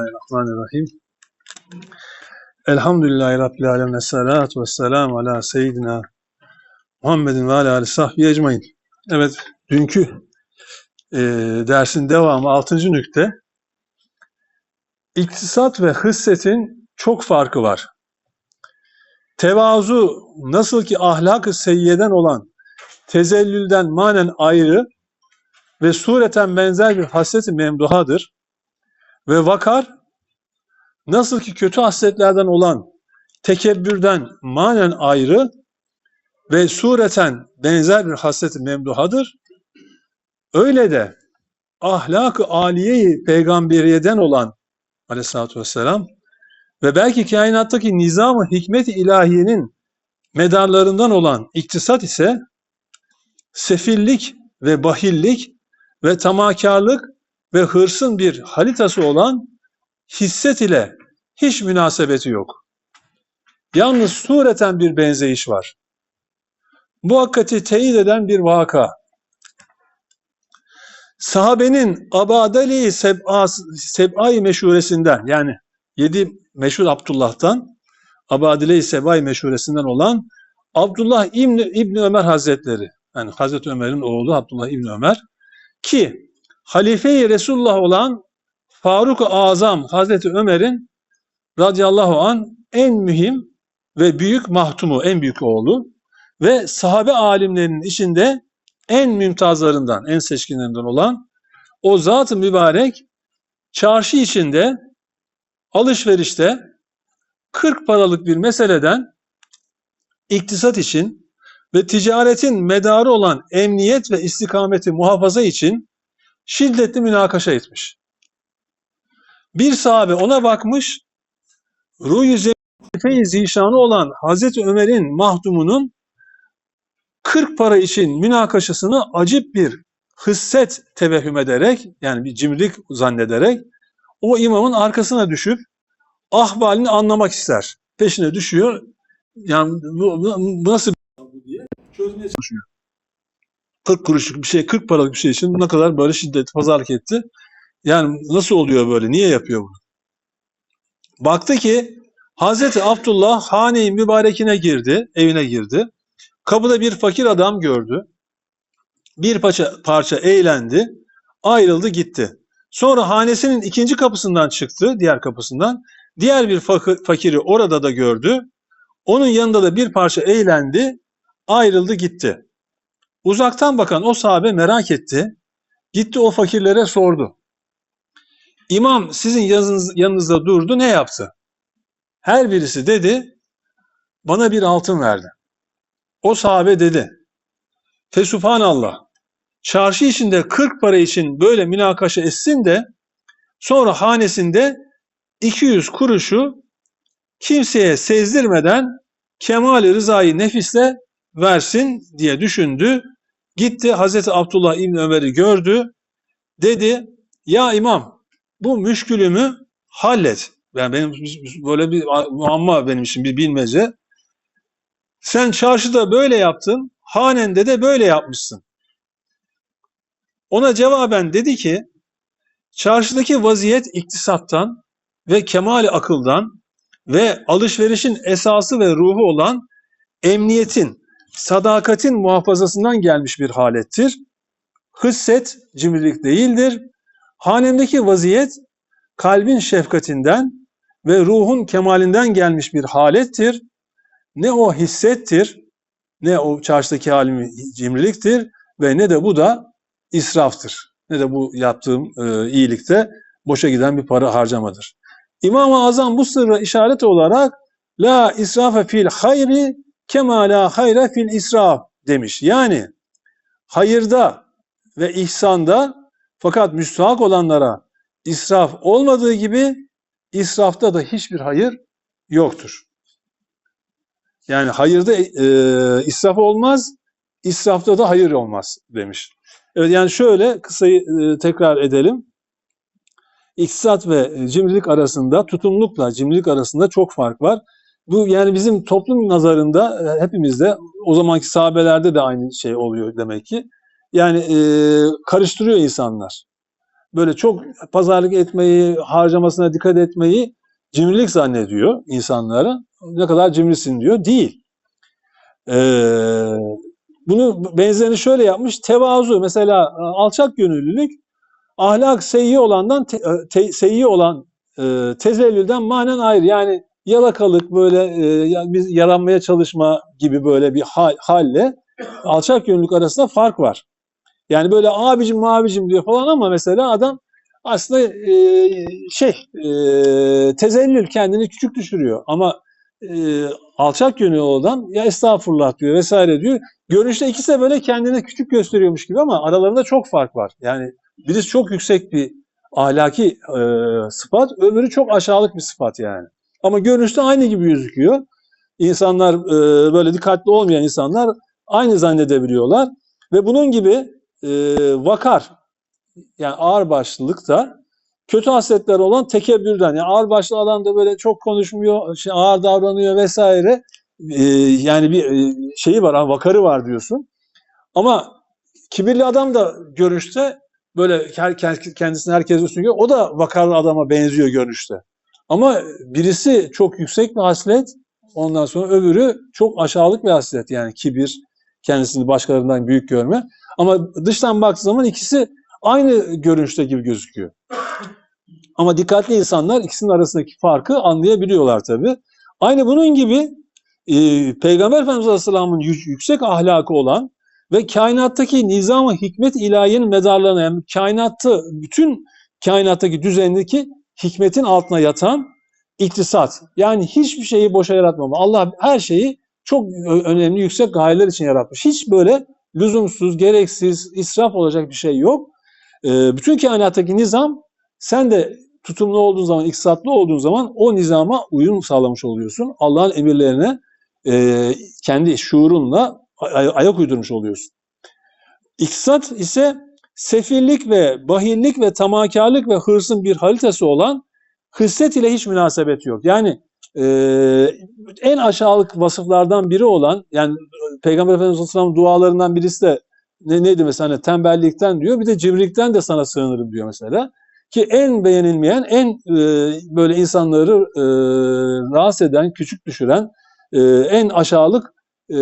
Bismillahirrahmanirrahim. Elhamdülillahi Rabbil alemin. Esselatu vesselamu ala seyyidina Muhammedin ve ala sahbihi ecmain. Evet, dünkü e, dersin devamı 6. nükte. İktisat ve hıssetin çok farkı var. Tevazu nasıl ki ahlak-ı seyyeden olan tezellülden manen ayrı ve sureten benzer bir hasreti memduhadır. Ve vakar nasıl ki kötü hasletlerden olan tekebbürden manen ayrı ve sureten benzer bir hasreti memduhadır. Öyle de ahlak-ı aliye-i peygamberiyeden olan aleyhissalatü vesselam ve belki kainattaki nizam-ı hikmet-i ilahiyenin medarlarından olan iktisat ise sefillik ve bahillik ve tamakarlık ve hırsın bir halitası olan hisset ile hiç münasebeti yok. Yalnız sureten bir benzeyiş var. Bu hakikati teyit eden bir vaka. Sahabenin Abadeli Seb'ay meşhuresinden yani yedi meşhur Abdullah'tan Abadile-i Seb'ay meşhuresinden olan Abdullah İbni, İbni Ömer Hazretleri yani Hazreti Ömer'in oğlu Abdullah İbni Ömer ki Halife-i Resulullah olan Faruk-ı Azam Hazreti Ömer'in radıyallahu an en mühim ve büyük mahtumu, en büyük oğlu ve sahabe alimlerinin içinde en mümtazlarından, en seçkinlerinden olan o zat-ı mübarek çarşı içinde alışverişte 40 paralık bir meseleden iktisat için ve ticaretin medarı olan emniyet ve istikameti muhafaza için şiddetli münakaşa etmiş. Bir sahabe ona bakmış, ruh-i zerife zişanı olan Hazreti Ömer'in mahdumunun 40 para için münakaşasını acip bir hısset tevehüm ederek, yani bir cimrilik zannederek, o imamın arkasına düşüp ahvalini anlamak ister. Peşine düşüyor, yani bu, bu, bu nasıl diye çözmeye çalışıyor. 40 kuruşluk bir şey, 40 paralık bir şey için ne kadar böyle şiddet pazarlık etti. Yani nasıl oluyor böyle? Niye yapıyor bunu? Baktı ki Hazreti Abdullah hane-i mübarekine girdi, evine girdi. Kapıda bir fakir adam gördü. Bir parça, parça eğlendi, ayrıldı gitti. Sonra hanesinin ikinci kapısından çıktı, diğer kapısından. Diğer bir fakir, fakiri orada da gördü. Onun yanında da bir parça eğlendi, ayrıldı gitti. Uzaktan bakan o sahabe merak etti. Gitti o fakirlere sordu. İmam sizin yanınız, yanınızda durdu ne yaptı? Her birisi dedi bana bir altın verdi. O sahabe dedi Fesubhanallah çarşı içinde 40 para için böyle münakaşa etsin de sonra hanesinde 200 kuruşu kimseye sezdirmeden kemali rızayı nefisle versin diye düşündü. Gitti Hazreti Abdullah İbni Ömer'i gördü. Dedi ya imam bu müşkülümü hallet. Yani benim böyle bir muamma benim için bir bilmece. Sen çarşıda böyle yaptın, hanende de böyle yapmışsın. Ona cevaben dedi ki, çarşıdaki vaziyet iktisattan ve kemali akıldan ve alışverişin esası ve ruhu olan emniyetin, sadakatin muhafazasından gelmiş bir halettir. Hısset cimrilik değildir. Hanemdeki vaziyet kalbin şefkatinden ve ruhun kemalinden gelmiş bir halettir. Ne o hissettir, ne o çarşıdaki halim cimriliktir ve ne de bu da israftır. Ne de bu yaptığım e, iyilikte boşa giden bir para harcamadır. İmam-ı Azam bu sırra işaret olarak la israfe fil hayri kema la hayre fil israf demiş. Yani hayırda ve ihsanda fakat müstahak olanlara israf olmadığı gibi israfta da hiçbir hayır yoktur. Yani hayırda e, israf olmaz, israfta da hayır olmaz demiş. Evet yani şöyle kısayı e, tekrar edelim. İktisat ve cimrilik arasında, tutumlukla cimrilik arasında çok fark var. Bu yani bizim toplum nazarında e, hepimizde o zamanki sahabelerde de aynı şey oluyor demek ki. Yani e, karıştırıyor insanlar. böyle çok pazarlık etmeyi, harcamasına dikkat etmeyi cimrilik zannediyor insanlara. Ne kadar cimrisin diyor. Değil. Ee, bunu benzerini şöyle yapmış. Tevazu mesela e, alçak gönüllülük ahlak seyyi olandan te, e, te, seyyi olan e, tezellülden manen ayrı. Yani yalakalık böyle e, ya- biz yaranmaya çalışma gibi böyle bir hal, halle alçak gönüllülük arasında fark var. Yani böyle abicim mabicim diyor falan ama mesela adam aslında e, şey e, tezellül kendini küçük düşürüyor ama e, alçak yönlü olan ya estağfurullah diyor vesaire diyor. Görünüşte ikisi de böyle kendini küçük gösteriyormuş gibi ama aralarında çok fark var. Yani birisi çok yüksek bir ahlaki e, sıfat, öbürü çok aşağılık bir sıfat yani. Ama görünüşte aynı gibi gözüküyor. İnsanlar e, böyle dikkatli olmayan insanlar aynı zannedebiliyorlar ve bunun gibi e, vakar yani ağırbaşlılık da kötü hasletler olan tekebbürden yani ağırbaşlı adam da böyle çok konuşmuyor, şey, ağır davranıyor vesaire. E, yani bir şeyi var, vakarı var diyorsun. Ama kibirli adam da görünüşte böyle kendisini herkes üstün görüyor. O da vakarlı adama benziyor görünüşte. Ama birisi çok yüksek bir haslet, ondan sonra öbürü çok aşağılık bir haslet yani kibir, kendisini başkalarından büyük görme. Ama dıştan baktığı zaman ikisi aynı görünüşte gibi gözüküyor. Ama dikkatli insanlar ikisinin arasındaki farkı anlayabiliyorlar tabii. Aynı bunun gibi e, Peygamber Efendimiz Aleyhisselam'ın yü- yüksek ahlakı olan ve kainattaki nizam-ı hikmet ilahiyenin medarlarına yani kainatta bütün kainattaki düzendeki hikmetin altına yatan iktisat. Yani hiçbir şeyi boşa yaratmama. Allah her şeyi çok önemli yüksek gayeler için yaratmış. Hiç böyle lüzumsuz, gereksiz, israf olacak bir şey yok. Ee, bütün kainattaki nizam sen de tutumlu olduğun zaman, iktisatlı olduğun zaman o nizama uyum sağlamış oluyorsun. Allah'ın emirlerine e, kendi şuurunla ay- ayak uydurmuş oluyorsun. İktisat ise sefillik ve bahillik ve tamakarlık ve hırsın bir halitesi olan hısset ile hiç münasebeti yok. Yani e, en aşağılık vasıflardan biri olan yani Peygamber Efendimiz Aleyhisselam dualarından birisi de ne, neydi mesela hani tembellikten diyor bir de cimrilikten de sana sığınırım diyor mesela. Ki en beğenilmeyen, en e, böyle insanları e, rahatsız eden, küçük düşüren, e, en aşağılık e,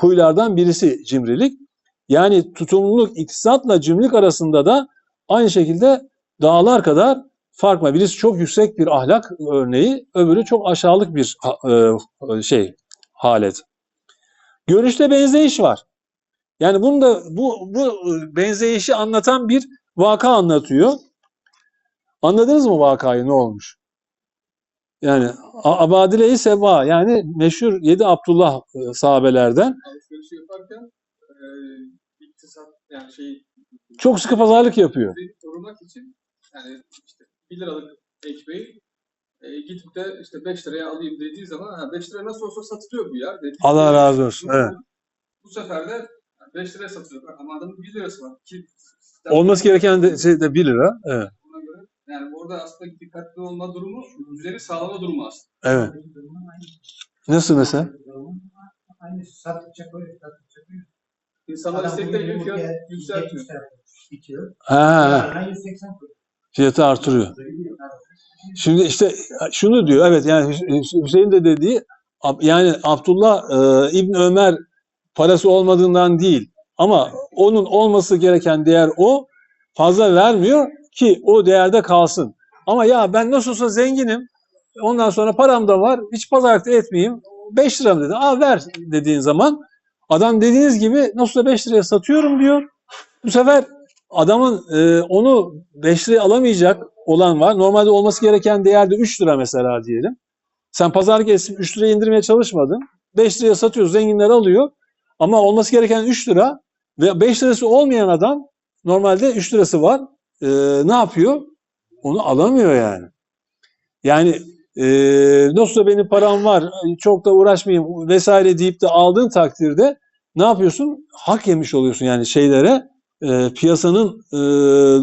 huylardan birisi cimrilik. Yani tutumluluk, iktisatla cimrilik arasında da aynı şekilde dağlar kadar fark var. Birisi çok yüksek bir ahlak örneği, öbürü çok aşağılık bir e, şey, halet. Görüşte benzeyiş var. Yani bunu da bu bu benzeyişi anlatan bir vaka anlatıyor. Anladınız mı vakayı ne olmuş? Yani Abadile-i Seba yani meşhur yedi Abdullah e, sahabelerden alışveriş yaparken e, yani şey çok sıkı pazarlık yapıyor. korumak için yani işte 1 liralık ekmeği e, gidip de işte 5 liraya alayım dediği zaman ha 5 lira nasıl olsa satılıyor bu ya dediği Allah razı olsun. bu, Evet. bu sefer de 5 liraya satılıyor ama adamın 1 lirası var. Ki, Olması gereken de, şey de 1 lira. Evet. Buna göre yani orada aslında dikkatli olma durumu düzeni sağlama durumu aslında. Evet. Nasıl mesela? Aynı sattıkça koyuyor, sattıkça koyuyor. İnsanlar Adam istekleri bugün gibi fiyat yumurtaya yükseltiyor. 70 lira bitiyor. Ha, ha, Yarına 180 koyuyor. fiyatı artırıyor. Şimdi işte şunu diyor evet yani Hüs- Hüseyin de dediği yani Abdullah e, İbn Ömer parası olmadığından değil ama onun olması gereken değer o fazla vermiyor ki o değerde kalsın. Ama ya ben nasıl olsa zenginim ondan sonra param da var hiç pazarlık etmeyeyim 5 lira mı dedi. Aa ver dediğin zaman adam dediğiniz gibi nasıl olsa 5 liraya satıyorum diyor. Bu sefer adamın e, onu 5 liraya alamayacak olan var. Normalde olması gereken değerde 3 lira mesela diyelim. Sen pazarlık etsin 3 liraya indirmeye çalışmadın. 5 liraya satıyoruz zenginler alıyor. Ama olması gereken 3 lira ve 5 lirası olmayan adam normalde 3 lirası var. E, ne yapıyor? Onu alamıyor yani. Yani e, nasılsa benim param var çok da uğraşmayayım vesaire deyip de aldığın takdirde ne yapıyorsun? Hak yemiş oluyorsun yani şeylere e, piyasanın e,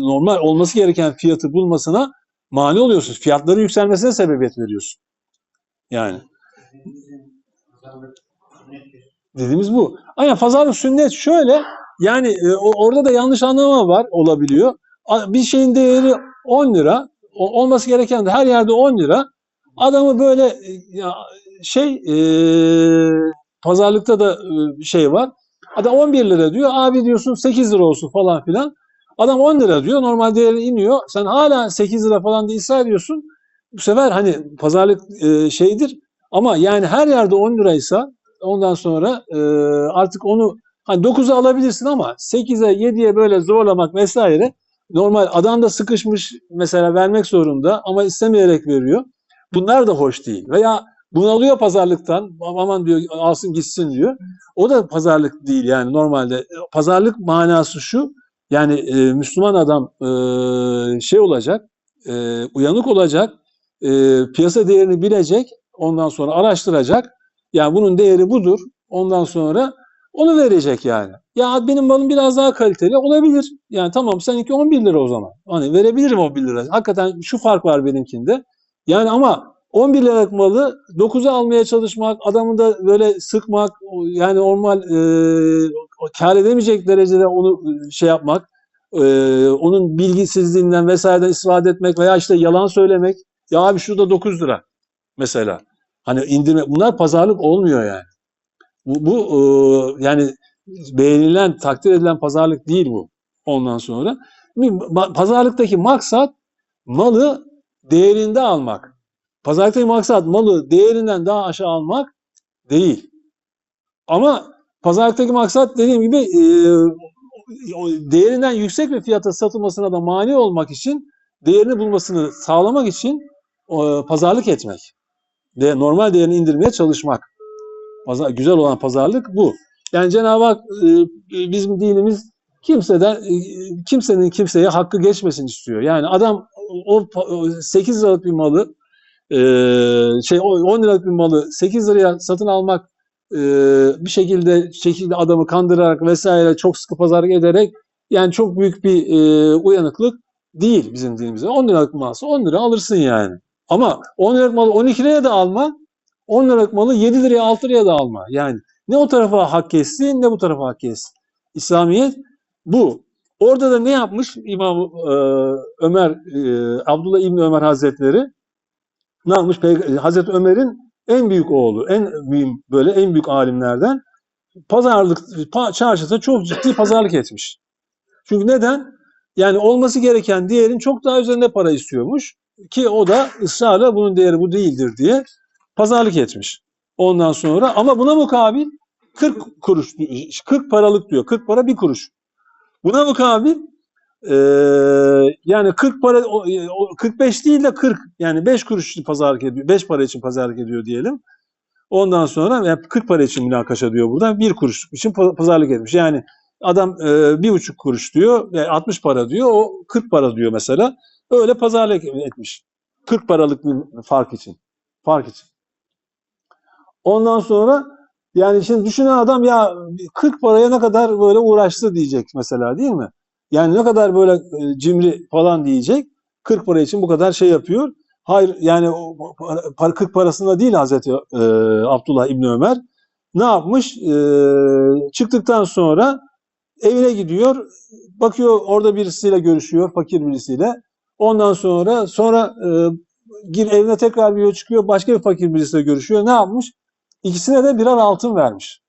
normal olması gereken fiyatı bulmasına mani oluyorsun. Fiyatların yükselmesine sebebiyet veriyorsun. Yani dediğimiz bu. Aynen pazarlık sünnet şöyle yani e, orada da yanlış anlama var olabiliyor. Bir şeyin değeri 10 lira. Olması gereken de her yerde 10 lira. Adamı böyle e, şey e, pazarlıkta da e, şey var. Adam 11 lira diyor. Abi diyorsun 8 lira olsun falan filan. Adam 10 lira diyor. Normal değeri iniyor. Sen hala 8 lira falan diye ısrar ediyorsun. Bu sefer hani pazarlık e, şeydir. Ama yani her yerde 10 liraysa ondan sonra e, artık onu hani 9'a alabilirsin ama 8'e 7'ye böyle zorlamak vesaire normal adam da sıkışmış mesela vermek zorunda ama istemeyerek veriyor. Bunlar da hoş değil. Veya bunalıyor pazarlıktan aman diyor alsın gitsin diyor. O da pazarlık değil yani normalde. Pazarlık manası şu yani e, Müslüman adam e, şey olacak e, uyanık olacak e, piyasa değerini bilecek ondan sonra araştıracak yani bunun değeri budur ondan sonra onu verecek yani. Ya benim malım biraz daha kaliteli olabilir. Yani tamam seninki 11 lira o zaman. Hani verebilirim 11 lira. Hakikaten şu fark var benimkinde. Yani ama 11 liralık malı 9'a almaya çalışmak, adamı da böyle sıkmak, yani normal e, kar edemeyecek derecede onu e, şey yapmak, e, onun bilgisizliğinden vesaireden istifade etmek veya işte yalan söylemek. Ya abi şurada 9 lira mesela. Hani indirme bunlar pazarlık olmuyor yani. Bu, bu e, yani beğenilen, takdir edilen pazarlık değil bu. Ondan sonra pazarlıktaki maksat malı değerinde almak. Pazarlıktaki maksat malı değerinden daha aşağı almak değil. Ama pazarlıktaki maksat dediğim gibi e, değerinden yüksek bir fiyata satılmasına da mani olmak için değerini bulmasını sağlamak için e, pazarlık etmek. De, normal değerini indirmeye çalışmak. Pazar, güzel olan pazarlık bu. Yani Cenab-ı Hak e, bizim dinimiz kimseden e, kimsenin kimseye hakkı geçmesin istiyor. Yani adam o, o 8 liralık bir malı e, şey o 10 liralık bir malı 8 liraya satın almak e, bir şekilde şekilde adamı kandırarak vesaire çok sıkı pazarlık ederek yani çok büyük bir e, uyanıklık değil bizim dinimizde. 10 liralık malsa 10 lira alırsın yani. Ama 10 liralık malı 12 liraya da alma, 10 liralık malı 7 liraya 6 liraya da alma. Yani ne o tarafa hak kessin ne bu tarafa hak kessin. İslamiyet bu. Orada da ne yapmış İmam e, Ömer, e, Abdullah İbni Ömer Hazretleri? Ne yapmış? Peyg- Hazreti Ömer'in en büyük oğlu, en mühim böyle en büyük alimlerden pazarlık pa- çarşıda çok ciddi pazarlık etmiş. Çünkü neden? Yani olması gereken değerin çok daha üzerinde para istiyormuş ki o da ısrarla bunun değeri bu değildir diye pazarlık etmiş. Ondan sonra ama buna mukabil 40 kuruş 40 paralık diyor. 40 para bir kuruş. Buna mukabil eee yani 40 para o- o 45 değil de 40 yani 5 kuruş için pazarlık ediyor. 5 para için pazarlık ediyor diyelim. Ondan sonra yani 40 para için münakaşa diyor burada. 1 kuruş için pa- pazarlık etmiş. Yani adam eee, bir buçuk kuruş diyor, yani 60 para diyor, o 40 para diyor mesela. Öyle pazarlık etmiş. 40 paralık bir fark için. Fark için. Ondan sonra yani şimdi düşünen adam ya 40 paraya ne kadar böyle uğraştı diyecek mesela değil mi? Yani ne kadar böyle e, cimri falan diyecek. 40 para için bu kadar şey yapıyor. Hayır yani o para- para- 40 parasında değil Hazreti e, Abdullah İbni Ömer. Ne yapmış? E, çıktıktan sonra evine gidiyor. Bakıyor orada birisiyle görüşüyor. Fakir birisiyle. Ondan sonra sonra e, gir evine tekrar bir çıkıyor. Başka bir fakir birisiyle görüşüyor. Ne yapmış? İkisine de birer altın vermiş.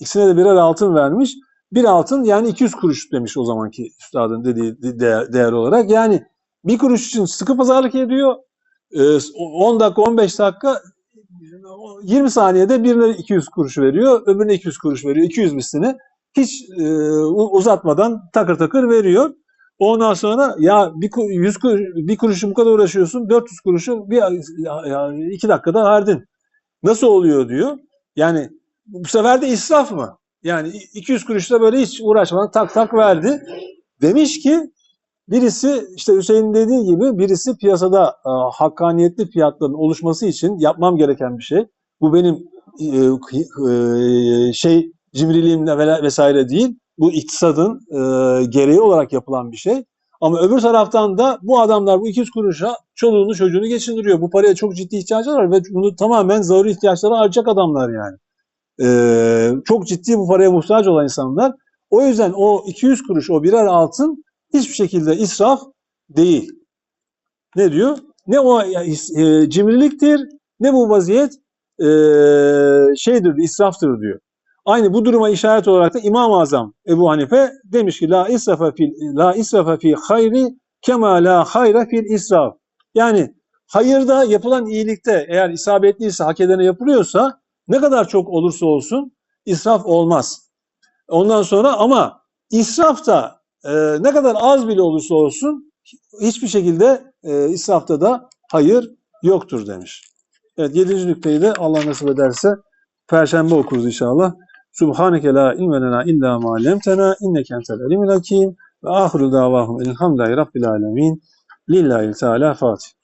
İkisine de birer altın vermiş. Bir altın yani 200 kuruş demiş o zamanki üstadın dediği de- değer, değer olarak. Yani bir kuruş için sıkı pazarlık ediyor. Ee, 10 dakika 15 dakika 20 saniyede birine 200 kuruş veriyor. Öbürüne 200 kuruş veriyor. 200 mislini hiç e, uzatmadan takır takır veriyor. Ondan sonra ya bir, ku- 100 kuruş, bir kuruşu bu kadar uğraşıyorsun 400 kuruşu bir ya, ya, iki dakikada verdin. Nasıl oluyor diyor. Yani bu sefer de israf mı? Yani 200 kuruşla böyle hiç uğraşmadan tak tak verdi. Demiş ki birisi işte Hüseyin dediği gibi birisi piyasada e, hakkaniyetli fiyatların oluşması için yapmam gereken bir şey. Bu benim e, e, şey cimriliğimle ve- vesaire değil. Bu iktisadın e, gereği olarak yapılan bir şey. Ama öbür taraftan da bu adamlar bu 200 kuruşa çoluğunu çocuğunu geçindiriyor. Bu paraya çok ciddi ihtiyacı var ve bunu tamamen zaruri ihtiyaçlara harcayacak adamlar yani. Ee, çok ciddi bu paraya muhtaç olan insanlar. O yüzden o 200 kuruş o birer altın hiçbir şekilde israf değil. Ne diyor? Ne o e, cimriliktir ne bu vaziyet e, şeydir, israftır diyor. Aynı bu duruma işaret olarak da İmam-ı Azam Ebu Hanife demiş ki la israfa fil la israfa fi hayri kema la hayra fil israf. Yani hayırda yapılan iyilikte eğer isabetliyse hak edene yapılıyorsa ne kadar çok olursa olsun israf olmaz. Ondan sonra ama israf da e, ne kadar az bile olursa olsun hiçbir şekilde e, israfta da hayır yoktur demiş. Evet yedinci nükteyi de Allah nasip ederse Perşembe okuruz inşallah. Subhaneke la ilme lena illa ma allamtena inneke entel alimul hakim ve ahiru davahum elhamdülillahi rabbil alamin. Lillahi Teala Fatih.